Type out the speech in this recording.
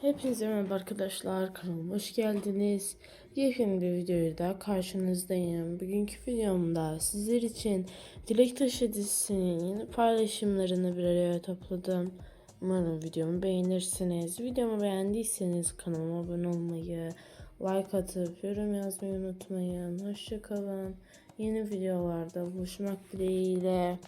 Hepinize merhaba arkadaşlar kanalıma hoş geldiniz. Yepyeni bir videoyla karşınızdayım. Bugünkü videomda sizler için Dilek Taşı dizisinin paylaşımlarını bir araya topladım. Umarım videomu beğenirsiniz. Videomu beğendiyseniz kanalıma abone olmayı, like atıp yorum yazmayı unutmayın. Hoşçakalın. Yeni videolarda buluşmak dileğiyle.